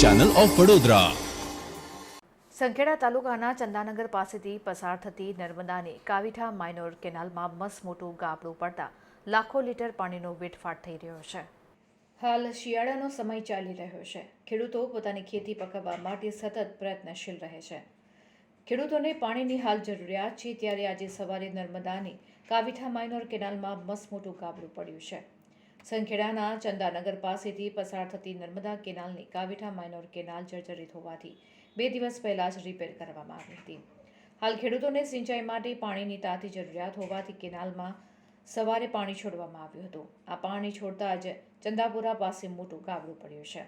Channel of Vadodara Sankheda તાલુકાના ચંદાનગર પાસેથી પસાર થતી નર્મદાની કાવીઠા માઇનોર કેનાલમાં મસમોટું ગાબડું પડતા લાખો લીટર પાણીનો વેટફાટ થઈ રહ્યો છે. હાલ શિયાળાનો સમય ચાલી રહ્યો છે. ખેડૂતો પોતાની ખેતી પકવવા માટે સતત પ્રયત્નશીલ રહે છે. ખેડૂતોને પાણીની હાલ જરૂરિયાત છે, ત્યારે આજે સવારે નર્મદાની કાવીઠા માઇનોર કેનાલમાં મસમોટું ગાબડું પડ્યું છે. સંખેડાના ચંદાનગર પાસેથી પસાર થતી નર્મદા કેનાલની કાવીઠા માઇનોર કેનાલ જર્જરિત હોવાથી બે દિવસ પહેલા જ રિપેર કરવામાં આવી હતી. હાલ ખેડૂતોને સિંચાઈ માટે પાણીની તાતી જરૂરિયાત હોવાથી કેનાલમાં સવારે પાણી છોડવામાં આવ્યું હતું. આ પાણી છોડતા જ ચંદાપુરા પાસે મોટું ગાબડું પડ્યું છે.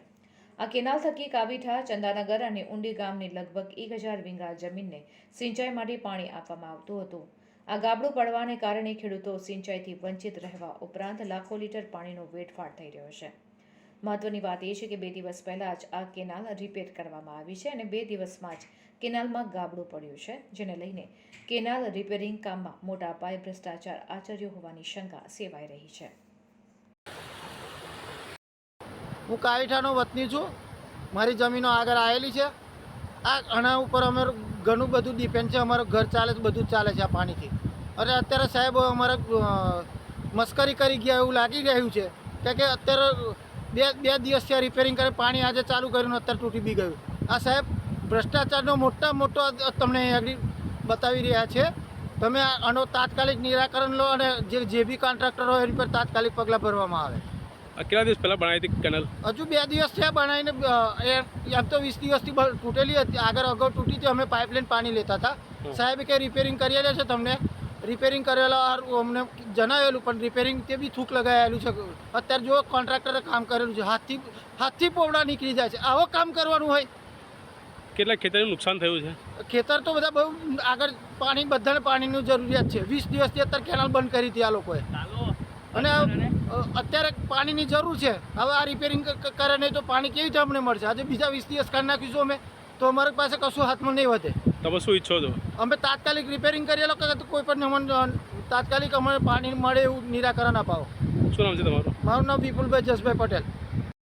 આ કેનાલ થકી કાવીઠા, ચંદાનગર અને ઊંડી ગામની લગભગ એક હજાર વીંગા જમીનને સિંચાઈ માટે પાણી આપવામાં આવતું હતું. આ ગાબડું પડવાને કારણે ખેડૂતો સિંચાઈથી વંચિત રહેવા ઉપરાંત લાખો લીટર પાણીનો વેડફાટ થઈ રહ્યો છે. મહત્વની વાત એ છે કે બે દિવસ પહેલાં જ આ કેનાલ રિપેર કરવામાં આવી છે અને બે દિવસમાં જ કેનાલમાં ગાબડું પડ્યું છે, જેને લઈને કેનાલ રિપેરિંગ કામમાં મોટા પાયે ભ્રષ્ટાચાર આચર્યો હોવાની શંકા સેવાઈ રહી છે. હું કાવીઠાનો વતની છું. મારી જમીનો આગળ આવેલી છે. આ આના ઉપર અમે ઘણું બધું ડિપેન્ડ છે, અમારું ઘર ચાલે છે, બધું ચાલે છે આ પાણીથી. અને અત્યારે સાહેબ અમારે મસ્કરી કરી ગયા એવું લાગી રહ્યું છે. કારણ કે અત્યારે બે બે દિવસ ત્યાં રિપેરિંગ કરે, પાણી આજે ચાલુ કર્યું અત્યારે તૂટી બી ગયું. આ સાહેબ ભ્રષ્ટાચારનો મોટા મોટો તમને આગળ બતાવી રહ્યા છે. તમે આનો તાત્કાલિક નિરાકરણ લો અને જે જે બી કોન્ટ્રાક્ટર હોય એની પર તાત્કાલિક પગલાં ભરવામાં આવે. આ કેટલા દિવસ પહેલા બનાવી હતી કેનલ? હજુ બે દિવસ થયા બનાવીને એમ તો વીસ દિવસથી તૂટેલી હતી. આગળ અગાઉ તૂટી હતી અમે પાઇપલાઇન પાણી લેતા હતા. સાહેબે કે રિપેરિંગ કરેલા છે તમને? રિપેરિંગ કરેલા અમને જણાવેલું પણ રિપેરિંગ તે બી થૂક લગાવેલું છે. અત્યારે જો કોન્ટ્રાક્ટરે કામ કરેલું છે. હાથથી હાથથી પોવડા નીકળી જાય છે. આવો કામ કરવાનું હોય. કેટલા ખેતરનું નુકસાન થયું છે? ખેતર તો બધા બહુ આગળ પાણી બધાને પાણીની જરૂરિયાત છે. વીસ દિવસથી અત્યારે કેનાલ બંધ કરી હતી આ લોકોએ. અને અત્યારે પાણીની જરૂર છે. હવે આ રિપેરિંગ કરે નહીં તો પાણી કેવી રીતે અમને મળશે? આજે બીજા વીસ દિવસ કરી નાખીશું અમે તો અમારી પાસે કશું હાથમાં નહીં વધે. તમે શું ઈચ્છો છો? અમે તાત્કાલિક રિપેરિંગ કરીએ લોકો તો કોઈ પણ અમને તાત્કાલિક અમને પાણી મળે એવું નિરાકરણ અપાવો. શું નામ છે તમારું? મારું નામ વિપુલભાઈ જસભાઈ પટેલ.